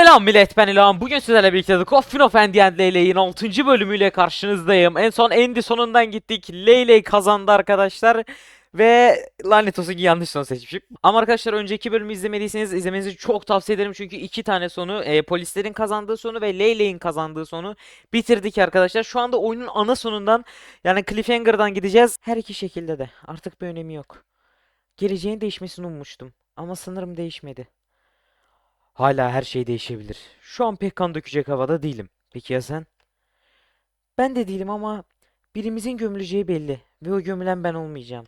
Selam millet ben İlhan. Bugün sizlerle birlikte The Coffin of Andy and Leyla'nın 6. bölümüyle karşınızdayım. En son Andy sonundan gittik. Leyla'yı kazandı arkadaşlar. Ve lanet olsun ki yanlış son seçmişim. Ama arkadaşlar önceki bölümü izlemediyseniz izlemenizi çok tavsiye ederim. Çünkü iki tane sonu e, polislerin kazandığı sonu ve Leyla'nın kazandığı sonu bitirdik arkadaşlar. Şu anda oyunun ana sonundan yani Cliffhanger'dan gideceğiz. Her iki şekilde de artık bir önemi yok. Geleceğin değişmesini ummuştum. Ama sanırım değişmedi. Hala her şey değişebilir. Şu an pek kan dökecek havada değilim. Peki ya sen? Ben de değilim ama birimizin gömüleceği belli ve o gömülen ben olmayacağım.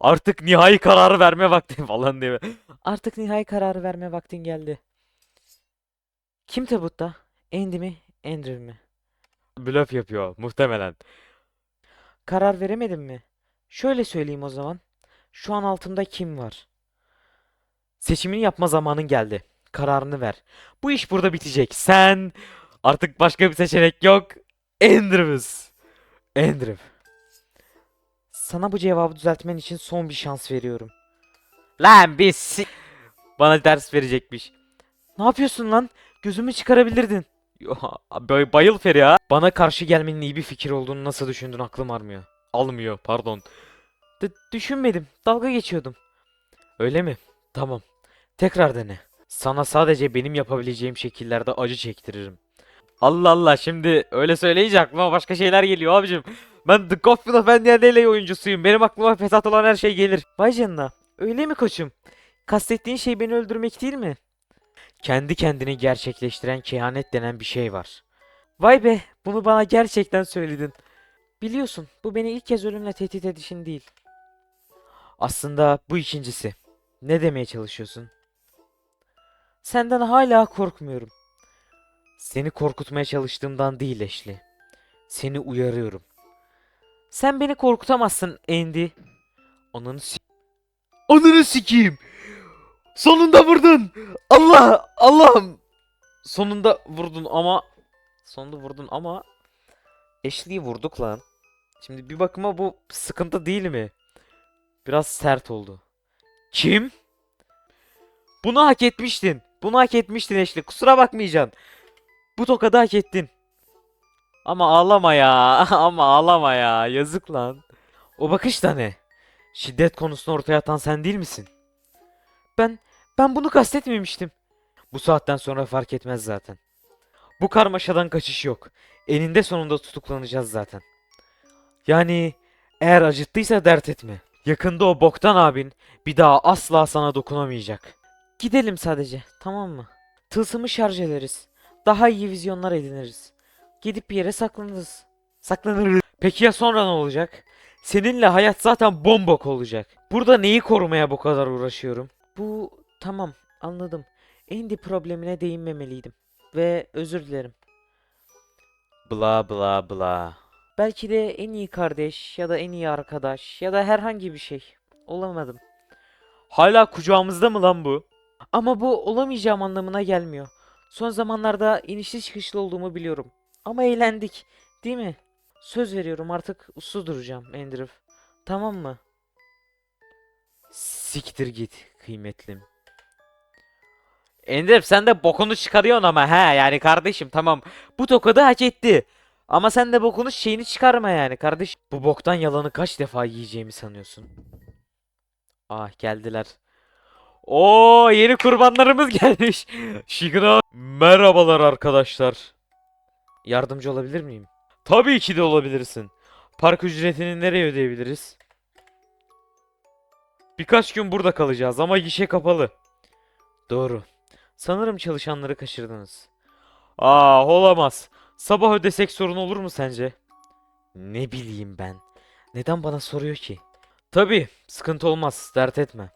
Artık nihai kararı verme vakti falan diye. Artık nihai kararı verme vaktin geldi. Kim tabutta? Andy mi? Andrew mi? Blöf yapıyor muhtemelen. Karar veremedim mi? Şöyle söyleyeyim o zaman. Şu an altımda kim var? Seçimini yapma zamanın geldi. Kararını ver. Bu iş burada bitecek. Sen artık başka bir seçenek yok. Andrews. Andrew. Sana bu cevabı düzeltmen için son bir şans veriyorum. Lan bir si- Bana ders verecekmiş. Ne yapıyorsun lan? Gözümü çıkarabilirdin. Yo, bay- Bayıl Feriha. Bana karşı gelmenin iyi bir fikir olduğunu nasıl düşündün aklım almıyor. Almıyor pardon. D- düşünmedim. Dalga geçiyordum. Öyle mi? Tamam. Tekrar dene. Sana sadece benim yapabileceğim şekillerde acı çektiririm. Allah Allah şimdi öyle söyleyince aklıma başka şeyler geliyor abicim. Ben The Goffin of Andy oyuncusuyum. Benim aklıma fesat olan her şey gelir. Vay canına. Öyle mi koçum? Kastettiğin şey beni öldürmek değil mi? Kendi kendini gerçekleştiren kehanet denen bir şey var. Vay be, bunu bana gerçekten söyledin. Biliyorsun, bu beni ilk kez ölümle tehdit edişin değil. Aslında bu ikincisi. Ne demeye çalışıyorsun? Senden hala korkmuyorum. Seni korkutmaya çalıştığımdan değil Eşli. Seni uyarıyorum. Sen beni korkutamazsın Andy. Ananı si... Ananı sikeyim. Sonunda vurdun. Allah Allah'ım. Sonunda vurdun ama sonunda vurdun ama Ashley'i vurduk lan. Şimdi bir bakıma bu sıkıntı değil mi? Biraz sert oldu. Kim? Bunu hak etmiştin. Bunu hak etmiştin Ashley. Kusura bakmayacaksın. Bu tokadı hak ettin. Ama ağlama ya. Ama ağlama ya. Yazık lan. O bakış da ne? Şiddet konusunu ortaya atan sen değil misin? Ben, ben bunu kastetmemiştim. Bu saatten sonra fark etmez zaten. Bu karmaşadan kaçış yok. Eninde sonunda tutuklanacağız zaten. Yani eğer acıttıysa dert etme. Yakında o boktan abin bir daha asla sana dokunamayacak. Gidelim sadece, tamam mı? Tılsımı şarj ederiz. Daha iyi vizyonlar ediniriz. Gidip bir yere saklanırız. Saklanırız. Peki ya sonra ne olacak? Seninle hayat zaten bombok olacak. Burada neyi korumaya bu kadar uğraşıyorum? Bu tamam anladım. Andy problemine değinmemeliydim. Ve özür dilerim. Bla bla bla. Belki de en iyi kardeş ya da en iyi arkadaş ya da herhangi bir şey. Olamadım. Hala kucağımızda mı lan bu? Ama bu olamayacağım anlamına gelmiyor. Son zamanlarda inişli çıkışlı olduğumu biliyorum. Ama eğlendik, değil mi? Söz veriyorum artık uslu duracağım Andrew. Tamam mı? Siktir git kıymetlim. Andrew sen de bokunu çıkarıyorsun ama he yani kardeşim tamam. Bu tokadı hak etti. Ama sen de bokunu şeyini çıkarma yani kardeş. Bu boktan yalanı kaç defa yiyeceğimi sanıyorsun? Ah geldiler. Oo yeni kurbanlarımız gelmiş. Şigna. Merhabalar arkadaşlar. Yardımcı olabilir miyim? Tabii ki de olabilirsin. Park ücretini nereye ödeyebiliriz? Birkaç gün burada kalacağız ama gişe kapalı. Doğru. Sanırım çalışanları kaçırdınız. Aa olamaz. Sabah ödesek sorun olur mu sence? Ne bileyim ben. Neden bana soruyor ki? Tabii, sıkıntı olmaz. Dert etme.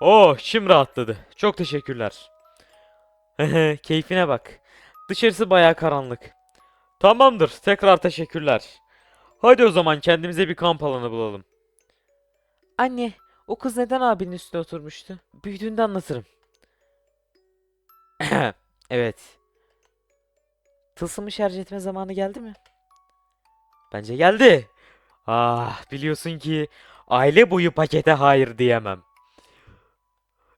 Oh, şimdi rahatladı. Çok teşekkürler. Keyfine bak. Dışarısı bayağı karanlık. Tamamdır. Tekrar teşekkürler. Hadi o zaman kendimize bir kamp alanı bulalım. Anne, o kız neden abinin üstüne oturmuştu? Büyüdüğünde anlatırım. evet. Tılsımı şarj etme zamanı geldi mi? Bence geldi. Ah, biliyorsun ki aile boyu pakete hayır diyemem.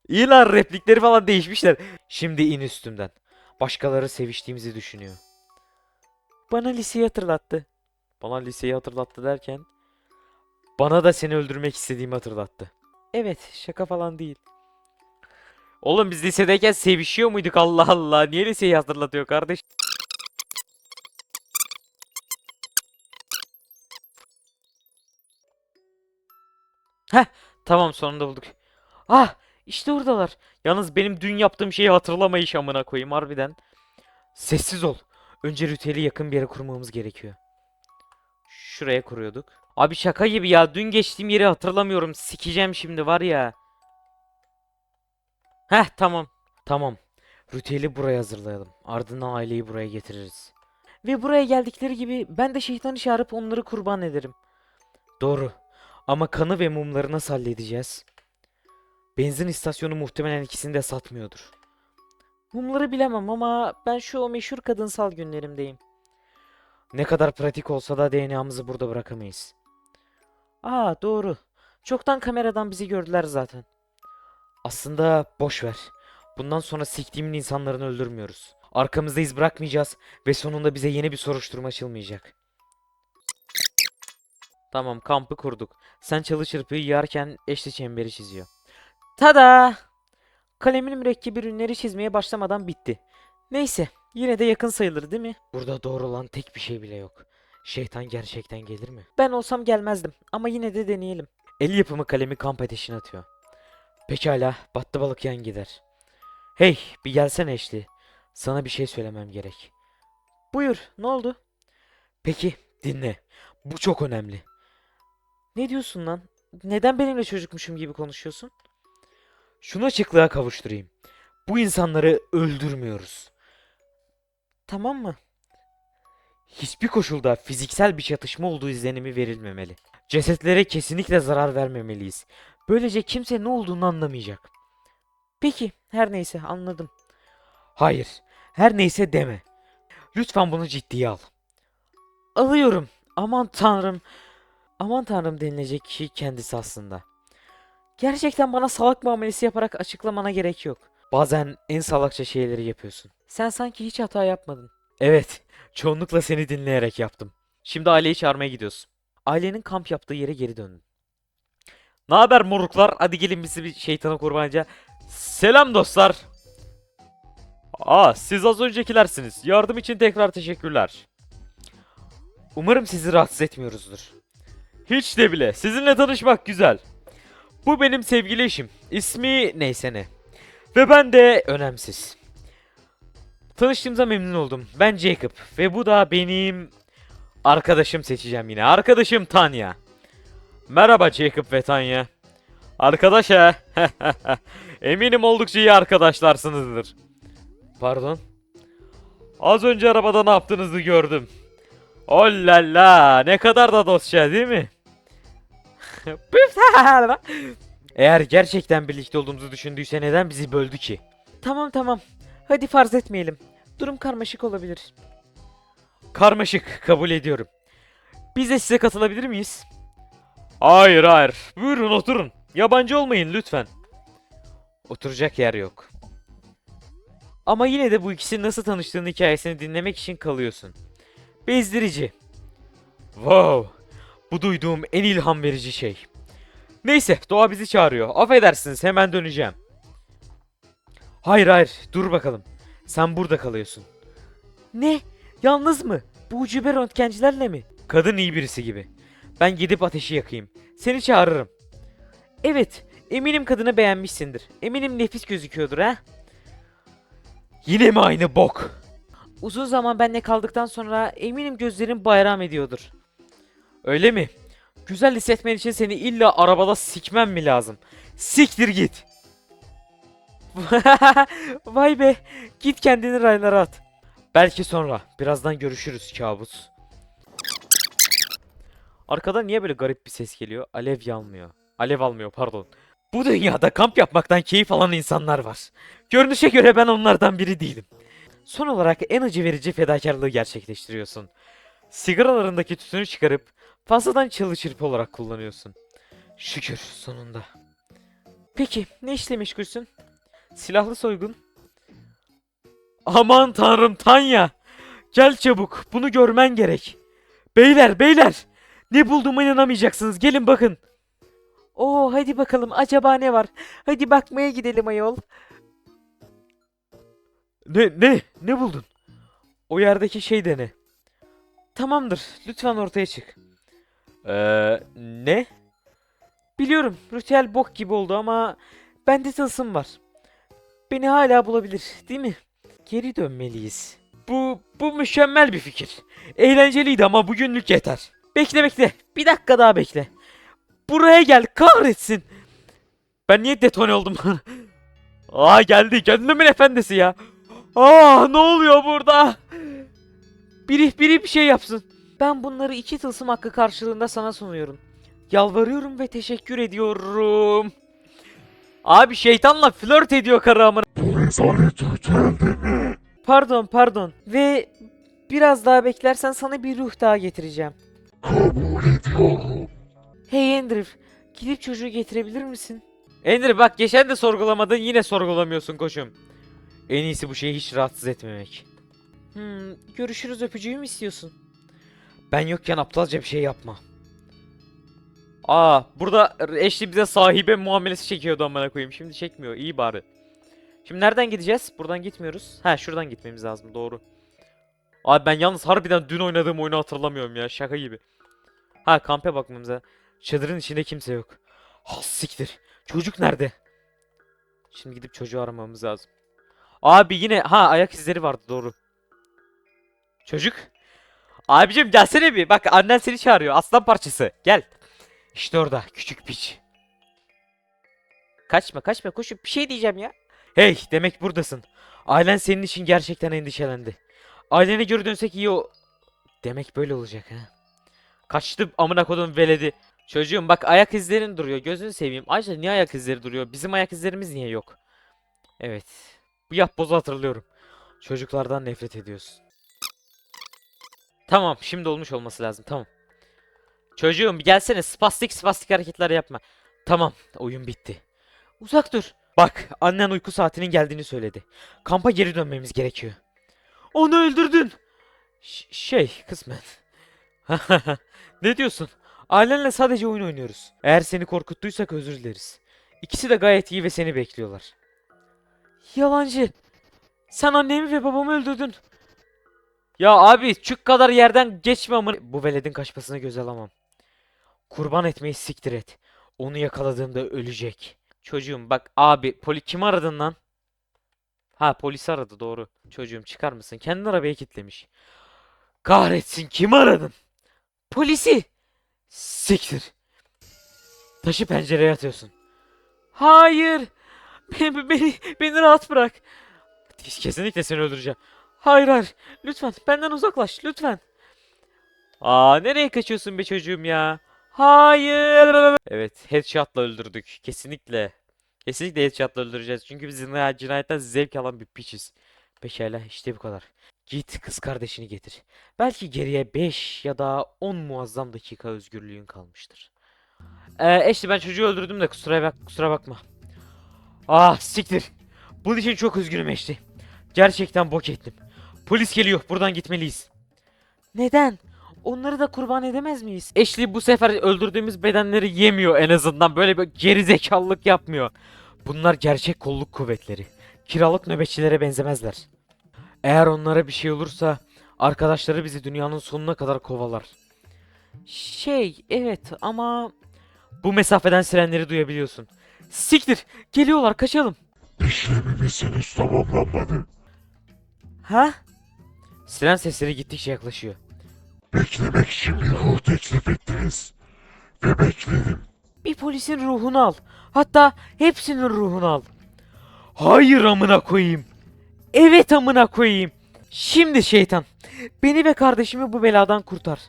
İyi lan replikleri falan değişmişler. Şimdi in üstümden. Başkaları seviştiğimizi düşünüyor. Bana liseyi hatırlattı. Bana liseyi hatırlattı derken bana da seni öldürmek istediğimi hatırlattı. Evet, şaka falan değil. Oğlum biz lisedeyken sevişiyor muyduk Allah Allah? Niye liseyi hatırlatıyor kardeş? Heh, tamam sonunda bulduk. Ah, işte oradalar. Yalnız benim dün yaptığım şeyi hatırlamayış amına koyayım harbiden. Sessiz ol. Önce ritüeli yakın bir yere kurmamız gerekiyor. Şuraya kuruyorduk. Abi şaka gibi ya. Dün geçtiğim yeri hatırlamıyorum. Sikeceğim şimdi var ya. Heh tamam. Tamam. Ritüeli buraya hazırlayalım. Ardından aileyi buraya getiririz. Ve buraya geldikleri gibi ben de şeytanı çağırıp onları kurban ederim. Doğru. Ama kanı ve mumları nasıl halledeceğiz? Benzin istasyonu muhtemelen ikisini de satmıyordur. Mumları bilemem ama ben şu o meşhur kadınsal günlerimdeyim. Ne kadar pratik olsa da DNA'mızı burada bırakamayız. Aa doğru. Çoktan kameradan bizi gördüler zaten. Aslında boş ver. Bundan sonra siktiğimin insanlarını öldürmüyoruz. Arkamızda iz bırakmayacağız ve sonunda bize yeni bir soruşturma açılmayacak. Tamam kampı kurduk. Sen çalı çırpıyı yarken eşli çemberi çiziyor. Tada! Kalemin mürekkebi ürünleri çizmeye başlamadan bitti. Neyse, yine de yakın sayılır değil mi? Burada doğru olan tek bir şey bile yok. Şeytan gerçekten gelir mi? Ben olsam gelmezdim ama yine de deneyelim. El yapımı kalemi kamp ateşine atıyor. Pekala, battı balık yan gider. Hey, bir gelsene Eşli. Sana bir şey söylemem gerek. Buyur, ne oldu? Peki, dinle. Bu çok önemli. Ne diyorsun lan? Neden benimle çocukmuşum gibi konuşuyorsun? Şunu açıklığa kavuşturayım. Bu insanları öldürmüyoruz. Tamam mı? Hiçbir koşulda fiziksel bir çatışma olduğu izlenimi verilmemeli. Cesetlere kesinlikle zarar vermemeliyiz. Böylece kimse ne olduğunu anlamayacak. Peki, her neyse anladım. Hayır, her neyse deme. Lütfen bunu ciddiye al. Alıyorum. Aman tanrım. Aman tanrım denilecek kişi kendisi aslında. Gerçekten bana salak muamelesi yaparak açıklamana gerek yok. Bazen en salakça şeyleri yapıyorsun. Sen sanki hiç hata yapmadın. Evet, çoğunlukla seni dinleyerek yaptım. Şimdi aileyi çağırmaya gidiyoruz. Ailenin kamp yaptığı yere geri döndün. Ne haber moruklar? Hadi gelin bizi bir şeytana kurbanca. Selam dostlar. Aa, siz az öncekilersiniz. Yardım için tekrar teşekkürler. Umarım sizi rahatsız etmiyoruzdur. Hiç de bile. Sizinle tanışmak güzel. Bu benim sevgili eşim. İsmi neyse ne. Ve ben de önemsiz. Tanıştığımıza memnun oldum. Ben Jacob ve bu da benim arkadaşım seçeceğim yine. Arkadaşım Tanya. Merhaba Jacob ve Tanya. Arkadaş he. Eminim oldukça iyi arkadaşlarsınızdır. Pardon. Az önce arabada ne yaptığınızı gördüm. Ollala ne kadar da dostça değil mi? Eğer gerçekten birlikte olduğumuzu düşündüyse neden bizi böldü ki? Tamam tamam. Hadi farz etmeyelim. Durum karmaşık olabilir. Karmaşık kabul ediyorum. Biz de size katılabilir miyiz? Hayır hayır. Buyurun oturun. Yabancı olmayın lütfen. Oturacak yer yok. Ama yine de bu ikisinin nasıl tanıştığının hikayesini dinlemek için kalıyorsun. Bezdirici. Wow. Bu duyduğum en ilham verici şey. Neyse, doğa bizi çağırıyor. Affedersiniz, hemen döneceğim. Hayır hayır, dur bakalım. Sen burada kalıyorsun. Ne? Yalnız mı? Bu ucube röntgencilerle mi? Kadın iyi birisi gibi. Ben gidip ateşi yakayım. Seni çağırırım. Evet, eminim kadını beğenmişsindir. Eminim nefis gözüküyordur ha? Yine mi aynı bok? Uzun zaman benle kaldıktan sonra eminim gözlerin bayram ediyordur. Öyle mi? Güzel hissetmen için seni illa arabada sikmem mi lazım? Siktir git. Vay be. Git kendini raylara at. Belki sonra. Birazdan görüşürüz kabus. Arkada niye böyle garip bir ses geliyor? Alev yanmıyor. Alev almıyor pardon. Bu dünyada kamp yapmaktan keyif alan insanlar var. Görünüşe göre ben onlardan biri değilim. Son olarak en acı verici fedakarlığı gerçekleştiriyorsun. Sigaralarındaki tütünü çıkarıp fazladan çalı çırpı olarak kullanıyorsun. Şükür sonunda. Peki ne işle meşgulsün? Silahlı soygun. Aman tanrım Tanya. Gel çabuk. Bunu görmen gerek. Beyler beyler. Ne bulduğuma inanamayacaksınız. Gelin bakın. Oo hadi bakalım acaba ne var? Hadi bakmaya gidelim ayol. Ne ne ne buldun? O yerdeki şey de ne? Tamamdır. Lütfen ortaya çık. Eee ne? Biliyorum ritüel bok gibi oldu ama bende tılsım var. Beni hala bulabilir değil mi? Geri dönmeliyiz. Bu, bu mükemmel bir fikir. Eğlenceliydi ama bugünlük yeter. Bekle bekle. Bir dakika daha bekle. Buraya gel kahretsin. Ben niye detone oldum? Aa geldi kendimin efendisi ya. Aa ne oluyor burada? Biri biri bir şey yapsın. Ben bunları iki tılsım hakkı karşılığında sana sunuyorum. Yalvarıyorum ve teşekkür ediyorum. Abi şeytanla flört ediyor karı amına. Pardon pardon. Ve biraz daha beklersen sana bir ruh daha getireceğim. Kabul ediyorum. Hey Andrew, gidip çocuğu getirebilir misin? Andrew bak geçen de sorgulamadın yine sorgulamıyorsun koçum. En iyisi bu şeyi hiç rahatsız etmemek. Hmm, görüşürüz öpücüğü mü istiyorsun? Ben yokken aptalca bir şey yapma. Aa, burada eşli bize sahibe muamelesi çekiyordu amına koyayım. Şimdi çekmiyor. iyi bari. Şimdi nereden gideceğiz? Buradan gitmiyoruz. Ha, şuradan gitmemiz lazım. Doğru. Abi ben yalnız harbiden dün oynadığım oyunu hatırlamıyorum ya. Şaka gibi. Ha, kampe bakmamız lazım. Çadırın içinde kimse yok. Ha siktir. Çocuk nerede? Şimdi gidip çocuğu aramamız lazım. Abi yine ha ayak izleri vardı doğru. Çocuk. Abicim gelsene bir. Bak annen seni çağırıyor. Aslan parçası. Gel. İşte orada küçük piç. Kaçma kaçma koşup bir şey diyeceğim ya. Hey demek buradasın. Ailen senin için gerçekten endişelendi. Ailene geri dönsek iyi o... Demek böyle olacak ha. Kaçtı amına kodum veledi. Çocuğum bak ayak izlerin duruyor. Gözünü seveyim. Ayşe niye ayak izleri duruyor? Bizim ayak izlerimiz niye yok? Evet. Bu yapbozu hatırlıyorum. Çocuklardan nefret ediyorsun. Tamam, şimdi olmuş olması lazım. Tamam. Çocuğum bir gelsene. Spastik spastik hareketler yapma. Tamam, oyun bitti. Uzak dur. Bak, annen uyku saatinin geldiğini söyledi. Kampa geri dönmemiz gerekiyor. Onu öldürdün. Ş- şey, kısmet. ne diyorsun? Ailenle sadece oyun oynuyoruz. Eğer seni korkuttuysak özür dileriz. İkisi de gayet iyi ve seni bekliyorlar. Yalancı. Sen annemi ve babamı öldürdün. Ya abi çük kadar yerden geçme amına. Bu veledin kaçmasına göz alamam. Kurban etmeyi siktir et. Onu yakaladığımda ölecek. Çocuğum bak abi poli kim aradın lan? Ha polis aradı doğru. Çocuğum çıkar mısın? Kendini arabaya kilitlemiş. Kahretsin kim aradın? Polisi. Siktir. Taşı pencereye atıyorsun. Hayır. Beni, beni, beni rahat bırak. Kesinlikle seni öldüreceğim. Hayır hayır. Lütfen benden uzaklaş lütfen. Aa nereye kaçıyorsun be çocuğum ya? Hayır. Evet headshot'la öldürdük. Kesinlikle. Kesinlikle headshot'la öldüreceğiz. Çünkü biz cinayetten zevk alan bir piçiz. Pekala işte bu kadar. Git kız kardeşini getir. Belki geriye 5 ya da 10 muazzam dakika özgürlüğün kalmıştır. Ee, Eşli ben çocuğu öldürdüm de kusura, bak kusura bakma. Ah siktir. Bunun için çok üzgünüm Eşli. Gerçekten bok ettim. Polis geliyor. Buradan gitmeliyiz. Neden? Onları da kurban edemez miyiz? Eşli bu sefer öldürdüğümüz bedenleri yemiyor en azından. Böyle bir gerizekalılık yapmıyor. Bunlar gerçek kolluk kuvvetleri. Kiralık nöbetçilere benzemezler. Eğer onlara bir şey olursa arkadaşları bizi dünyanın sonuna kadar kovalar. Şey, evet ama bu mesafeden sirenleri duyabiliyorsun. Siktir, geliyorlar, kaçalım. İşlemimiz henüz tamamlanmadı. Ha? Siren sesleri gittikçe yaklaşıyor. Beklemek için bir ruh teklif ettiniz. Ve bekledim. Bir polisin ruhunu al. Hatta hepsinin ruhunu al. Hayır amına koyayım. Evet amına koyayım. Şimdi şeytan. Beni ve kardeşimi bu beladan kurtar.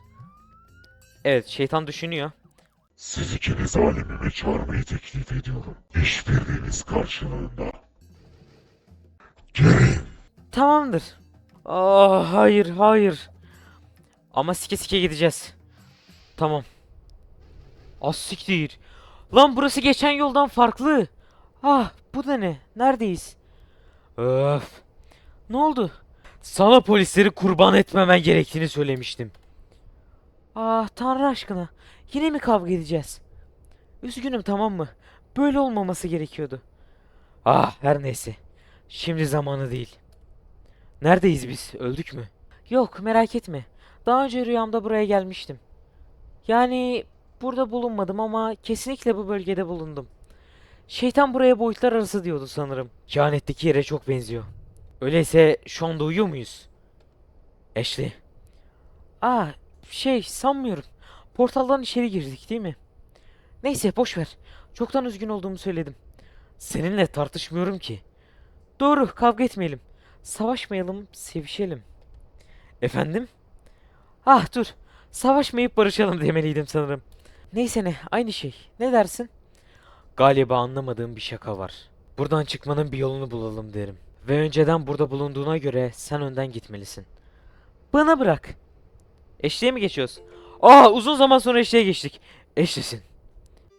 Evet şeytan düşünüyor. Siz ikiniz alemime çağırmayı teklif ediyorum. İşbirliğiniz karşılığında. Gelin. Tamamdır. Aa, hayır hayır. Ama sike sike gideceğiz. Tamam. Az siktir. Lan burası geçen yoldan farklı. Ah bu da ne? Neredeyiz? Öf. Ne oldu? Sana polisleri kurban etmemen gerektiğini söylemiştim. Ah Tanrı aşkına. Yine mi kavga edeceğiz? Üzgünüm tamam mı? Böyle olmaması gerekiyordu. Ah her neyse. Şimdi zamanı değil. Neredeyiz biz? Öldük mü? Yok merak etme. Daha önce rüyamda buraya gelmiştim. Yani burada bulunmadım ama kesinlikle bu bölgede bulundum. Şeytan buraya boyutlar arası diyordu sanırım. Kehanetteki yere çok benziyor. Öyleyse şu anda uyuyor muyuz? Ashley. Aa şey sanmıyorum. Portaldan içeri girdik değil mi? Neyse boş ver. Çoktan üzgün olduğumu söyledim. Seninle tartışmıyorum ki. Doğru kavga etmeyelim. Savaşmayalım, sevişelim. Efendim? Ah dur. Savaşmayıp barışalım demeliydim sanırım. Neyse ne, aynı şey. Ne dersin? Galiba anlamadığım bir şaka var. Buradan çıkmanın bir yolunu bulalım derim. Ve önceden burada bulunduğuna göre sen önden gitmelisin. Bana bırak. Eşliğe mi geçiyoruz? Aa uzun zaman sonra eşliğe geçtik. Eşlesin.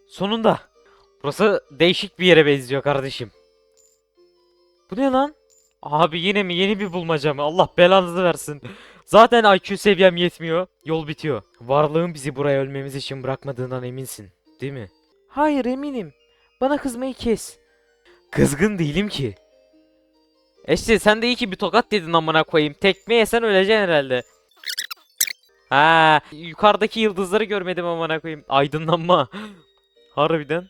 Sonunda. Burası değişik bir yere benziyor kardeşim. Bu ne lan? Abi yine mi yeni bir bulmaca mı? Allah belanızı versin. Zaten IQ seviyem yetmiyor. Yol bitiyor. Varlığın bizi buraya ölmemiz için bırakmadığından eminsin, değil mi? Hayır eminim. Bana kızmayı kes. Kızgın değilim ki. Eşte sen de iyi ki bir tokat dedin amına koyayım. Tekme yesen öleceksin herhalde. Ha, yukarıdaki yıldızları görmedim amına koyayım. Aydınlanma. Harbiden.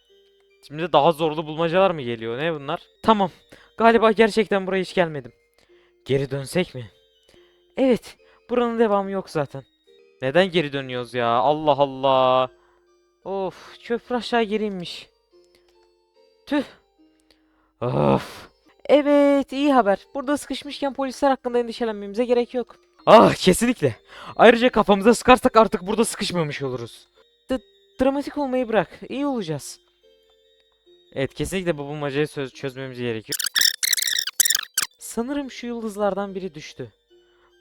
Şimdi daha zorlu bulmacalar mı geliyor? Ne bunlar? Tamam. Galiba gerçekten buraya hiç gelmedim. Geri dönsek mi? Evet. Buranın devamı yok zaten. Neden geri dönüyoruz ya? Allah Allah. Of. Köprü aşağı geri inmiş. Tüh. Of. Evet iyi haber. Burada sıkışmışken polisler hakkında endişelenmemize gerek yok. Ah kesinlikle. Ayrıca kafamıza sıkarsak artık burada sıkışmamış oluruz. D- dramatik olmayı bırak. İyi olacağız. Evet kesinlikle bu bulmacayı çözmemiz gerekiyor. Sanırım şu yıldızlardan biri düştü.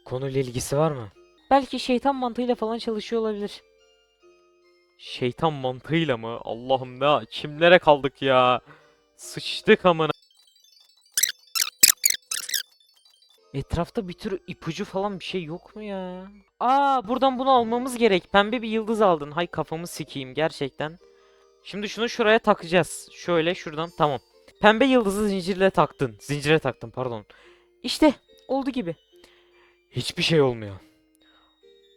Konuyla ilgisi var mı? Belki şeytan mantığıyla falan çalışıyor olabilir. Şeytan mantığıyla mı? Allah'ım ne kimlere kaldık ya? Sıçtık amına. Etrafta bir tür ipucu falan bir şey yok mu ya? Aa buradan bunu almamız gerek. Pembe bir yıldız aldın. Hay kafamı sikeyim gerçekten. Şimdi şunu şuraya takacağız. Şöyle şuradan tamam. Pembe yıldızı zincirle taktın. Zincire taktın pardon. İşte oldu gibi. Hiçbir şey olmuyor.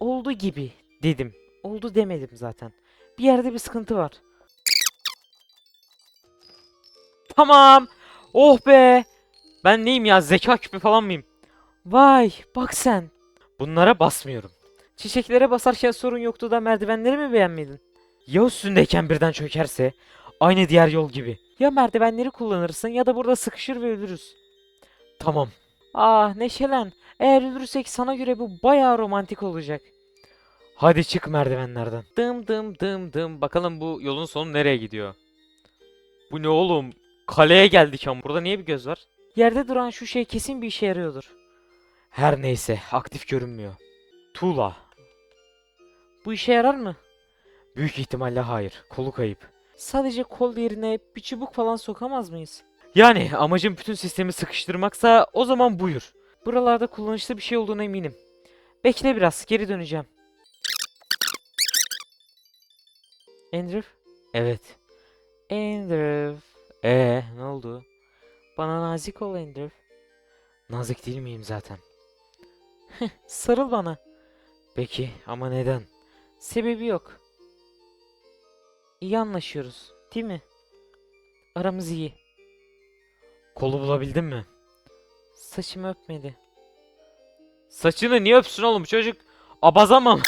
Oldu gibi dedim. Oldu demedim zaten. Bir yerde bir sıkıntı var. Tamam. Oh be. Ben neyim ya zeka küpü falan mıyım? Vay bak sen. Bunlara basmıyorum. Çiçeklere basarken sorun yoktu da merdivenleri mi beğenmedin? Ya üstündeyken birden çökerse? Aynı diğer yol gibi. Ya merdivenleri kullanırsın ya da burada sıkışır ve ölürüz. Tamam. Ah neşelen. Eğer ölürsek sana göre bu bayağı romantik olacak. Hadi çık merdivenlerden. Dım dım dım dım. Bakalım bu yolun sonu nereye gidiyor? Bu ne oğlum? Kaleye geldik ama. Burada niye bir göz var? Yerde duran şu şey kesin bir işe yarıyordur. Her neyse aktif görünmüyor. Tuğla. Bu işe yarar mı? Büyük ihtimalle hayır. Kolu kayıp. Sadece kol yerine bir çubuk falan sokamaz mıyız? Yani amacım bütün sistemi sıkıştırmaksa o zaman buyur. Buralarda kullanışlı bir şey olduğuna eminim. Bekle biraz, geri döneceğim. Andrew? Evet. Andrew. Ee, ne oldu? Bana nazik ol Andrew. Nazik değil miyim zaten? Sarıl bana. Peki ama neden? Sebebi yok. İyi anlaşıyoruz, değil mi? Aramız iyi. Kolu bulabildin mi? Saçımı öpmedi. Saçını niye öpsün oğlum çocuk? Abazamam.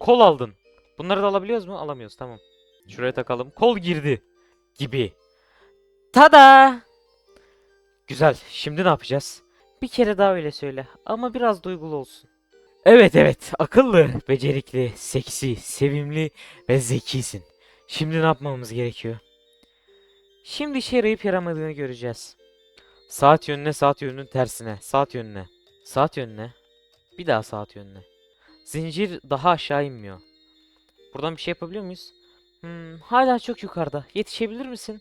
Kol aldın. Bunları da alabiliyoruz mu? Alamıyoruz tamam. Şuraya takalım. Kol girdi. Gibi. Tada! Güzel. Şimdi ne yapacağız? Bir kere daha öyle söyle. Ama biraz duygulu olsun. Evet evet. Akıllı, becerikli, seksi, sevimli ve zekisin. Şimdi ne yapmamız gerekiyor? Şimdi işe yarayıp yaramadığını göreceğiz. Saat yönüne, saat yönünün tersine. Saat yönüne. Saat yönüne. Bir daha saat yönüne. Zincir daha aşağı inmiyor. Buradan bir şey yapabiliyor muyuz? Hmm, hala çok yukarıda. Yetişebilir misin?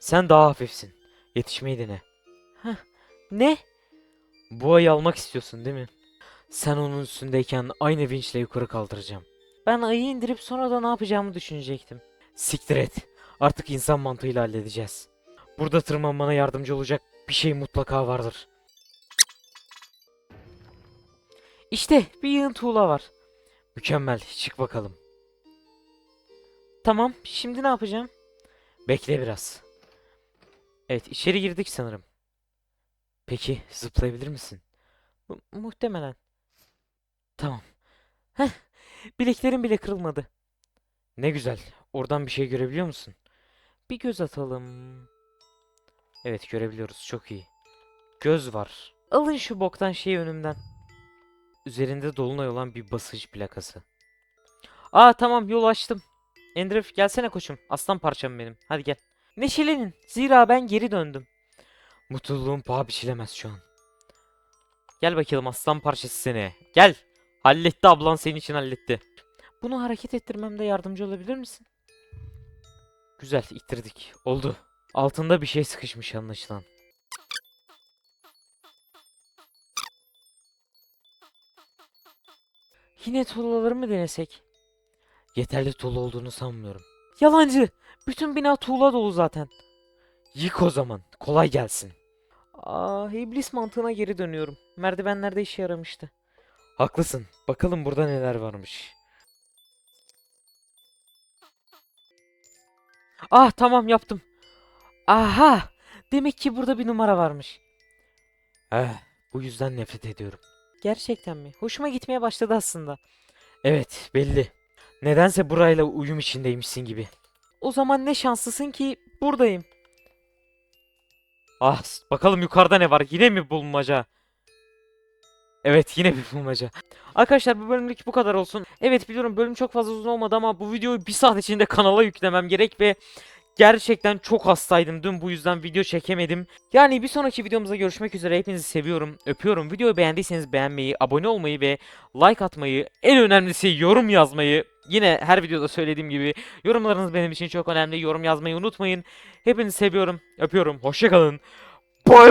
Sen daha hafifsin. Yetişmeyi dene. Heh. Ne? Bu ayı almak istiyorsun değil mi? Sen onun üstündeyken aynı vinçle yukarı kaldıracağım. Ben ayı indirip sonra da ne yapacağımı düşünecektim. Siktir et. Artık insan mantığıyla halledeceğiz. Burada tırmanmana yardımcı olacak bir şey mutlaka vardır. İşte bir yığın tuğla var. Mükemmel. Çık bakalım. Tamam. Şimdi ne yapacağım? Bekle biraz. Evet, içeri girdik sanırım. Peki, zıplayabilir misin? Mu- muhtemelen. Tamam. Heh, bileklerim bile kırılmadı. Ne güzel. Oradan bir şey görebiliyor musun? Bir göz atalım. Evet, görebiliyoruz. Çok iyi. Göz var. Alın şu boktan şeyi önümden. Üzerinde dolunay olan bir basıcı plakası. Aa tamam yol açtım. Endref gelsene koçum. Aslan parçam benim. Hadi gel. Neşelenin. Zira ben geri döndüm. Mutluluğum paha biçilemez şu an. Gel bakalım aslan parçası seni. Gel. Halletti ablan senin için halletti. Bunu hareket ettirmemde yardımcı olabilir misin? Güzel ittirdik. Oldu. Altında bir şey sıkışmış anlaşılan. Yine tuğlaları mı denesek? Yeterli tuğla olduğunu sanmıyorum. Yalancı! Bütün bina tuğla dolu zaten. Yık o zaman. Kolay gelsin. Aa, iblis mantığına geri dönüyorum. Merdivenlerde işe yaramıştı. Haklısın. Bakalım burada neler varmış. Ah tamam yaptım. Aha! Demek ki burada bir numara varmış. Eh, bu yüzden nefret ediyorum. Gerçekten mi? Hoşuma gitmeye başladı aslında. Evet, belli. Nedense burayla uyum içindeymişsin gibi. O zaman ne şanslısın ki buradayım. Ah, bakalım yukarıda ne var? Yine mi bulmaca? Evet, yine bir bulmaca. Arkadaşlar bu bölümlük bu kadar olsun. Evet biliyorum bölüm çok fazla uzun olmadı ama bu videoyu bir saat içinde kanala yüklemem gerek ve gerçekten çok hastaydım. Dün bu yüzden video çekemedim. Yani bir sonraki videomuzda görüşmek üzere. Hepinizi seviyorum, öpüyorum. Videoyu beğendiyseniz beğenmeyi, abone olmayı ve like atmayı, en önemlisi yorum yazmayı. Yine her videoda söylediğim gibi yorumlarınız benim için çok önemli. Yorum yazmayı unutmayın. Hepinizi seviyorum, öpüyorum. Hoşçakalın. Bye